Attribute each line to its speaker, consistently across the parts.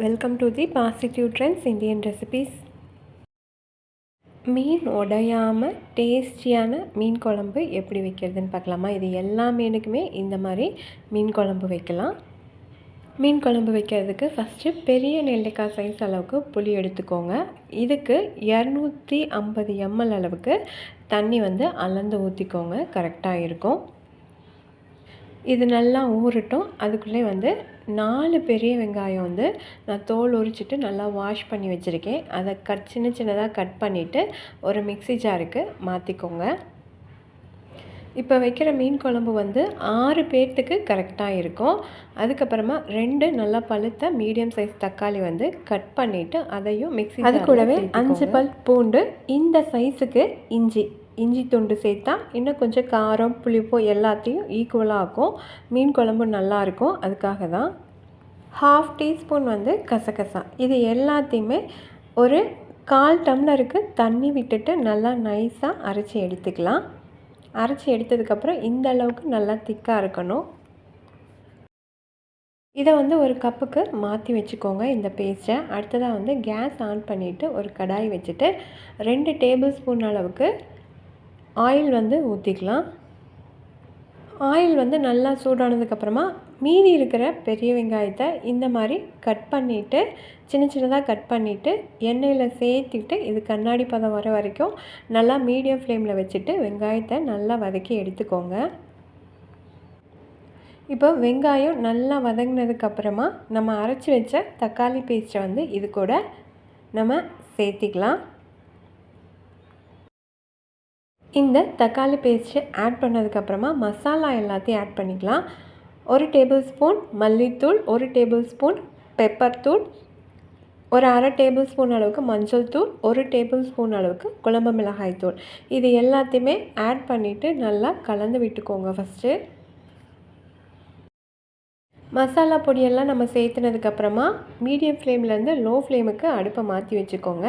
Speaker 1: Welcome to the positive trends Indian recipes மீன் உடையாமல் டேஸ்டியான மீன் குழம்பு எப்படி வைக்கிறதுன்னு பார்க்கலாமா? இது எல்லா மீனுக்குமே இந்த மாதிரி மீன் குழம்பு வைக்கலாம். மீன் குழம்பு வைக்கிறதுக்கு ஃபஸ்ட்டு பெரிய நெல்லிக்காய் சைஸ் அளவுக்கு புளி எடுத்துக்கோங்க. இதுக்கு இரநூத்தி ஐம்பது எம்எல் அளவுக்கு தண்ணி வந்து அளந்து ஊற்றிக்கோங்க கரெக்டாக இருக்கும். இது நல்லா ஊறட்டும். அதுக்குள்ளே வந்து நாலு பெரிய வெங்காயம் வந்து நான் தோல் உரிச்சிட்டு நல்லா வாஷ் பண்ணி வச்சுருக்கேன். அதை கட் சின்ன சின்னதாக கட் பண்ணிவிட்டு ஒரு மிக்சி ஜாருக்கு மாற்றிக்கோங்க இப்போ வைக்கிற மீன் குழம்பு வந்து ஆறு பேர்த்துக்கு கரெக்டாக இருக்கும். அதுக்கப்புறமா ரெண்டு நல்லா பழுத்த மீடியம் சைஸ் தக்காளி வந்து கட் பண்ணிவிட்டு அதையும் மிக்சி அது கூடவே அஞ்சு பல் பூண்டு இந்த சைஸுக்கு இஞ்சி. இஞ்சி துண்டு சேர்த்தா இன்னும் கொஞ்சம் காரம் புளிப்போ எல்லாத்தையும் ஈக்குவலாக ஆகும் மீன் குழம்பு நல்லாயிருக்கும் அதுக்காக தான் ஹாஃப் டீஸ்பூன் வந்து கசகசா. இது எல்லாத்தையுமே ஒரு கால் டம்ளருக்கு தண்ணி விட்டுட்டு நல்லா நைஸாக அரைச்சி எடுத்துக்கலாம். அரைச்சி எடுத்ததுக்கப்புறம் இந்த அளவுக்கு நல்லா திக்காக இருக்கணும். இதை வந்து ஒரு கப்புக்கு மாற்றி வச்சுக்கோங்க இந்த பேஸ்ட்டை அடுத்ததாக வந்து கேஸ் ஆன் பண்ணிவிட்டு ஒரு கடாய் வச்சுட்டு ரெண்டு டேபிள் ஸ்பூன் அளவுக்கு ஆயில் வந்து ஊற்றிக்கலாம் ஆயில் வந்து நல்லா சூடானதுக்கப்புறமா மீதி இருக்கிற பெரிய வெங்காயத்தை இந்த மாதிரி கட் பண்ணிவிட்டு சின்ன சின்னதாக கட் பண்ணிவிட்டு எண்ணெயில் சேர்த்துக்கிட்டு இது கண்ணாடி பதம் வர வரைக்கும் நல்லா மீடியம் ஃப்ளேமில் வச்சுட்டு வெங்காயத்தை நல்லா வதக்கி எடுத்துக்கோங்க. இப்போ வெங்காயம் நல்லா வதங்கினதுக்கப்புறமா நம்ம அரைச்சி வச்ச தக்காளி பேஸ்ட்டை வந்து இது கூட நம்ம சேர்த்திக்கலாம். இந்த தக்காளி பேஸ்ட்டு ஆட் பண்ணதுக்கப்புறமா மசாலா எல்லாத்தையும் ஆட் பண்ணிக்கலாம். ஒரு டேபிள் ஸ்பூன் மல்லித்தூள் ஒரு டேபிள் ஸ்பூன் பெப்பர் தூள் ஒரு அரை டேபிள் ஸ்பூன் அளவுக்கு மஞ்சள் தூள் ஒரு டேபிள் ஸ்பூன் அளவுக்கு குழம்பு மிளகாய் தூள். இது எல்லாத்தையுமே ஆட் பண்ணிவிட்டு நல்லா கலந்து விட்டுக்கோங்க ஃபஸ்ட்டு மசாலா பொடியெல்லாம் நம்ம சேர்த்துனதுக்கப்புறமா மீடியம் ஃப்ளேம்லேருந்து லோ ஃப்ளேமுக்கு அடுப்பை மாற்றி வச்சுக்கோங்க.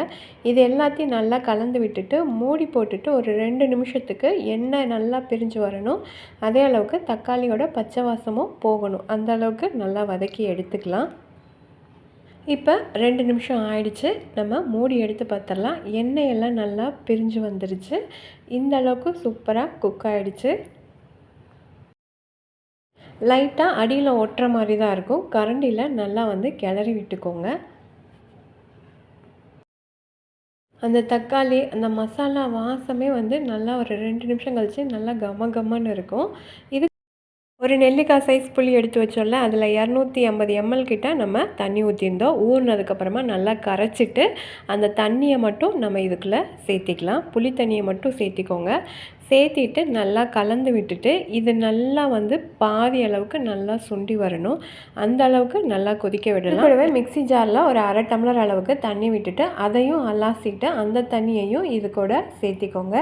Speaker 1: இது எல்லாத்தையும் நல்லா கலந்து விட்டுட்டு மூடி போட்டுட்டு ஒரு ரெண்டு நிமிஷத்துக்கு எண்ணெய் நல்லா பிரிஞ்சு வரணும். அதே அளவுக்கு தக்காளியோட பச்சை வாசமும் போகணும். அந்த அளவுக்கு நல்லா வதக்கி எடுத்துக்கலாம். இப்போ ரெண்டு நிமிஷம் ஆயிடுச்சு. நம்ம மூடி எடுத்து பார்த்துடலாம் எண்ணெய் எல்லாம் நல்லா பிரிஞ்சு வந்துடுச்சு இந்த அளவுக்கு சூப்பராக குக் ஆகிடுச்சு லைட்டாக அடியில் ஒட்டுற மாதிரி தான் இருக்கும். கரண்டியில் நல்லா வந்து கிளறி விட்டுக்கோங்க. அந்த தக்காளி அந்த மசாலா வாசமே வந்து நல்லா ஒரு ரெண்டு நிமிஷம் கழித்து நல்லா கம கம்மன்னு இருக்கும். இது ஒரு நெல்லிக்காய் சைஸ் புளி எடுத்து வச்சோம்ல அதில் இரநூத்தி ஐம்பது எம்எல் கிட்ட நம்ம தண்ணி ஊற்றிருந்தோம் ஊறினதுக்கப்புறமா நல்லா கரைச்சிட்டு அந்த தண்ணியை மட்டும் நம்ம இதுக்குள்ளே சேர்த்திக்கலாம். புளி தண்ணியை மட்டும் சேர்த்திக்கோங்க. சேர்த்திட்டு நல்லா கலந்து விட்டுட்டு இது நல்லா வந்து பாதி அளவுக்கு நல்லா சுண்டி வரணும். அந்த அளவுக்கு நல்லா கொதிக்க விடலாம். கூடவே மிக்சி ஜாரில் ஒரு அரை டம்ளர் அளவுக்கு தண்ணி விட்டுட்டு அதையும் அலாசிட்டு அந்த தண்ணியையும் இது கூட சேர்த்திக்கோங்க.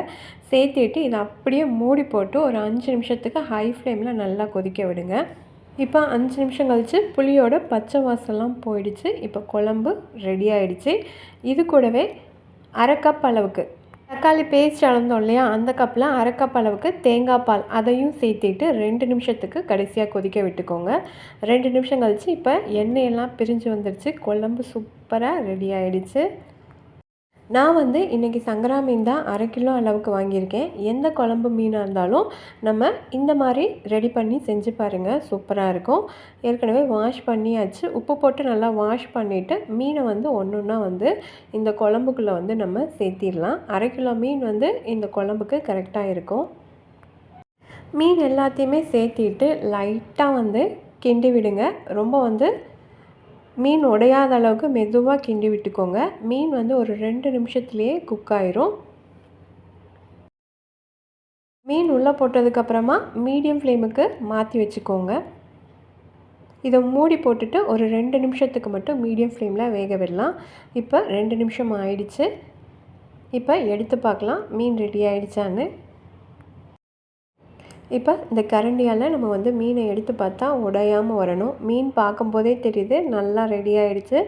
Speaker 1: சேர்த்திட்டு இதை அப்படியே மூடி போட்டு ஒரு அஞ்சு நிமிஷத்துக்கு ஹை ஃப்ளேமில் நல்லா கொதிக்க விடுங்க. இப்போ அஞ்சு நிமிஷம் கழித்து புளியோட பச்சை வாசம்லாம் போயிடுச்சு. இப்போ குழம்பு ரெடி ஆகிடுச்சு இது கூடவே அரை கப் அளவுக்கு தக்காளி பேஸ்ட் அளந்தோம் இல்லையா? அந்த கப்பில் அரை கப் அளவுக்கு தேங்காய் பால் அதையும் சேர்த்திட்டு ரெண்டு நிமிஷத்துக்கு கடைசியாக கொதிக்க விட்டுக்கோங்க. ரெண்டு நிமிஷம் கழித்து இப்போ எண்ணெயெல்லாம் பிரிஞ்சு வந்துடுச்சு குழம்பு சூப்பராக ரெடி ஆகிடுச்சு நான் வந்து இன்றைக்கி சங்கரா மீன் தான் அரை கிலோ அளவுக்கு வாங்கியிருக்கேன். எந்த குழம்பு மீனாக இருந்தாலும் நம்ம இந்த மாதிரி ரெடி பண்ணி செஞ்சு பாருங்கள் சூப்பராக இருக்கும். ஏற்கனவே வாஷ் பண்ணியாச்சு. உப்பு போட்டு நல்லா வாஷ் பண்ணிவிட்டு மீனை வந்து ஒன்று ஒன்றா வந்து இந்த குழம்புக்குள்ளே வந்து நம்ம சேர்த்திடலாம். அரை கிலோ மீன் வந்து இந்த குழம்புக்கு கரெக்டாக இருக்கும். மீன் எல்லாத்தையுமே சேர்த்திட்டு லைட்டாக வந்து கிண்டி விடுங்க. ரொம்ப வந்து மீன் உடையாத அளவுக்கு மெதுவாக கிண்டி விட்டுக்கோங்க. மீன் வந்து ஒரு ரெண்டு நிமிஷத்துலேயே குக் ஆயிரும். மீன் உள்ளே போட்டதுக்கப்புறமா மீடியம் ஃப்ளேமுக்கு மாற்றி வச்சுக்கோங்க. இதை மூடி போட்டுட்டு ஒரு ரெண்டு நிமிஷத்துக்கு மட்டும் மீடியம் ஃப்ளேமில் வேக விடலாம். இப்போ ரெண்டு நிமிஷம் ஆயிடுச்சு. இப்போ எடுத்து பார்க்கலாம். மீன் ரெடி ஆயிடுச்சான்னு. இப்போ இந்த கரண்டியால் நம்ம வந்து மீனை எடுத்து பார்த்தா உடையாமல் வரணும். மீன் பார்க்கும்போதே தெரியுது நல்லா ரெடி ஆகிடுச்சு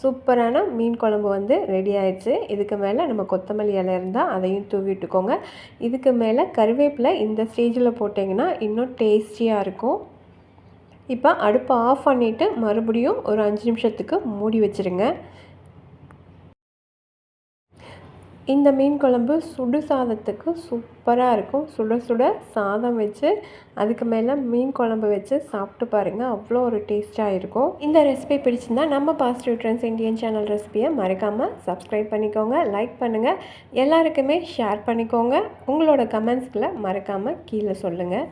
Speaker 1: சூப்பரான மீன் குழம்பு வந்து ரெடி ஆகிடுச்சு இதுக்கு மேலே நம்ம கொத்தமல்லி இலை இருந்தால் அதையும் தூவிட்டுக்கோங்க. இதுக்கு மேலே கருவேப்பிலை இந்த ஸ்டேஜில் போட்டிங்கன்னா இன்னும் டேஸ்டியாக இருக்கும். இப்போ அடுப்பை ஆஃப் பண்ணிவிட்டு மறுபடியும் ஒரு அஞ்சு நிமிஷத்துக்கு மூடி வச்சுருங்க. இந்த மீன் குழம்பு சுடு சாதத்துக்கு சூப்பராக இருக்கும். சுட சுட சாதம் வச்சு அதுக்கு மேலே மீன் குழம்பு வச்சு சாப்பிட்டு பாருங்கள் அவ்வளோ ஒரு டேஸ்ட்டாக இருக்கும். இந்த ரெசிபி பிடிச்சிருந்தா நம்ம பாசிட்டிவ் ட்ரெண்ட்ஸ் இந்தியன் சேனல் ரெசிபியை மறக்காமல் சப்ஸ்கிரைப் பண்ணிக்கோங்க லைக் பண்ணுங்கள் எல்லாருக்குமே ஷேர் பண்ணிக்கோங்க. உங்களோட கமெண்ட்ஸ்களை மறக்காமல் கீழே சொல்லுங்கள்